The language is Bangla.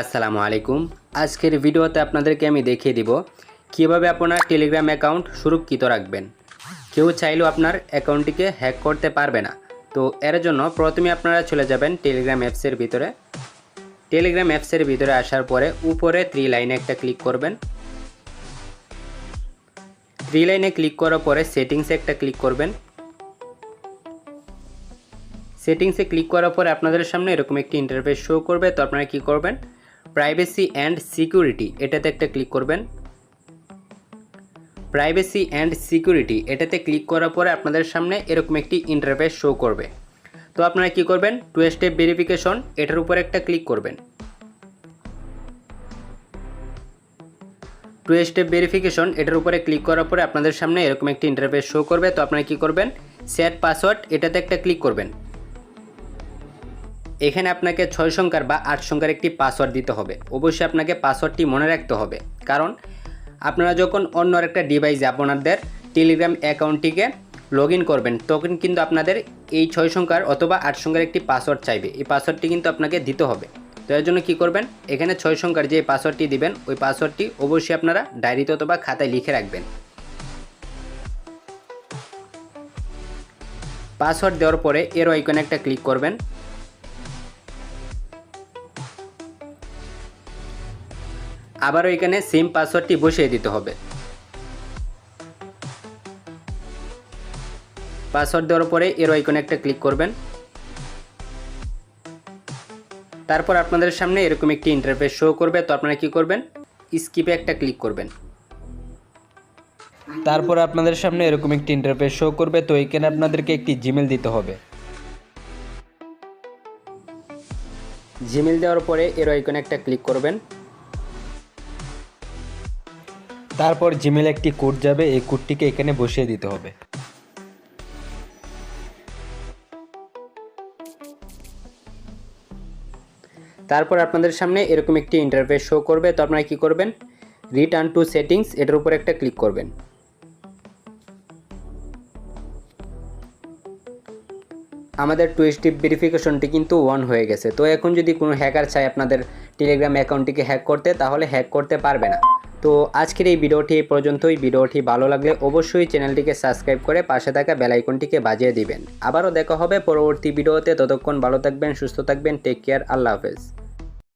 আসসালামু আলাইকুম। আজকের ভিডিওতে আপনাদেরকে আমি দেখিয়ে দিব কীভাবে আপনার টেলিগ্রাম অ্যাকাউন্ট সুরক্ষিত রাখবেন। কেউ চাইলেও আপনার অ্যাকাউন্টটিকে হ্যাক করতে পারবে না। তো এর জন্য প্রথমে আপনারা চলে যাবেন টেলিগ্রাম অ্যাপসের ভিতরে। টেলিগ্রাম অ্যাপসের ভিতরে আসার পরে উপরে থ্রি লাইনে একটা ক্লিক করবেন। থ্রি লাইনে ক্লিক করার পরে সেটিংসে একটা ক্লিক করবেন। সেটিংসে ক্লিক করার পরে আপনাদের সামনে এরকম একটি ইন্টারফেস শো করবে। তো আপনারা কী করবেন? প্রাইভেসি অ্যান্ড সিকিউরিটি এটাতে একটা ক্লিক করবেন। প্রাইভেসি অ্যান্ড সিকিউরিটি এটাতে ক্লিক করার পরে আপনাদের সামনে এরকম একটি ইন্টারফেস শো করবে। তো আপনারা কি করবেন? টু স্টেপ ভেরিফিকেশন এটার উপর একটা ক্লিক করবেন। টু স্টেপ ভেরিফিকেশন এটার উপরে ক্লিক করার পরে আপনাদের সামনে এরকম একটি ইন্টারফেস শো করবে। তো আপনারা কি করবেন? সেট পাসওয়ার্ড এটাতে একটা ক্লিক করবেন। এখানে আপনাকে ছয় সংখ্যার বা আট সংখ্যার একটি পাসওয়ার্ড দিতে হবে। অবশ্যই আপনাকে পাসওয়ার্ডটি মনে রাখতে হবে। কারণ আপনারা যখন অন্য একটা ডিভাইসে আপনাদের টেলিগ্রাম অ্যাকাউন্টটিকে লগ করবেন, তখন কিন্তু আপনাদের এই ছয় সংখ্যার অথবা আট সংখ্যার একটি পাসওয়ার্ড চাইবে। এই পাসওয়ার্ডটি কিন্তু আপনাকে দিতে হবে। তো এর জন্য কী করবেন? এখানে ছয় সংখ্যার যে পাসওয়ার্ডটি দিবেন, ওই পাসওয়ার্ডটি অবশ্যই আপনারা ডায়েরিতে অথবা খাতায় লিখে রাখবেন। পাসওয়ার্ড দেওয়ার পরে এর আইকনে একটা ক্লিক করবেন। আবারও এখানে সেম পাসওয়ার্ডটি বসিয়ে দিতে হবে। পাসওয়ার্ড দেওয়ার পরে এর আইকনে একটা ক্লিক করবেন। তারপর আপনাদের সামনে এরকম একটি ইন্টারফেস শো করবে। তো আপনারা কি করবেন? স্কিপে একটা ক্লিক করবেন। তারপর আপনাদের সামনে এরকম একটি ইন্টারফেস শো করবে। তো এখানে আপনাদেরকে একটি জিমেল দিতে হবে। জিমেল দেওয়ার পরে এর আইকনে একটা ক্লিক করবেন। তারপর জিমেলে একটি কোড যাবে, এই কোডটিকে এখানে বসিয়ে দিতে হবে। তারপর আপনাদের সামনে এরকম একটি ইন্টারফেস শো করবে। তো আপনারা কি করবেন? রিটার্ন টু সেটিংস এটার উপর একটা ক্লিক করবেন। আমাদের টু ভেরিফিকেশনটি কিন্তু অন হয়ে গেছে। তো এখন যদি কোনো হ্যাকার চায় আপনাদের টেলিগ্রাম অ্যাকাউন্টটিকে হ্যাক করতে, তাহলে হ্যাক করতে পারবে না। তো আজকের এই ভিডিওটি এই পর্যন্তই। ভিডিওটি ভালো লাগলে অবশ্যই চ্যানেলটিকে সাবস্ক্রাইব করে পাশে থাকা বেলাইকনটিকে বাজিয়ে দিবেন। আবারও দেখা হবে পরবর্তী ভিডিওতে। ততক্ষণ ভালো থাকবেন, সুস্থ থাকবেন টেক কেয়ার আল্লাহ হাফেজ।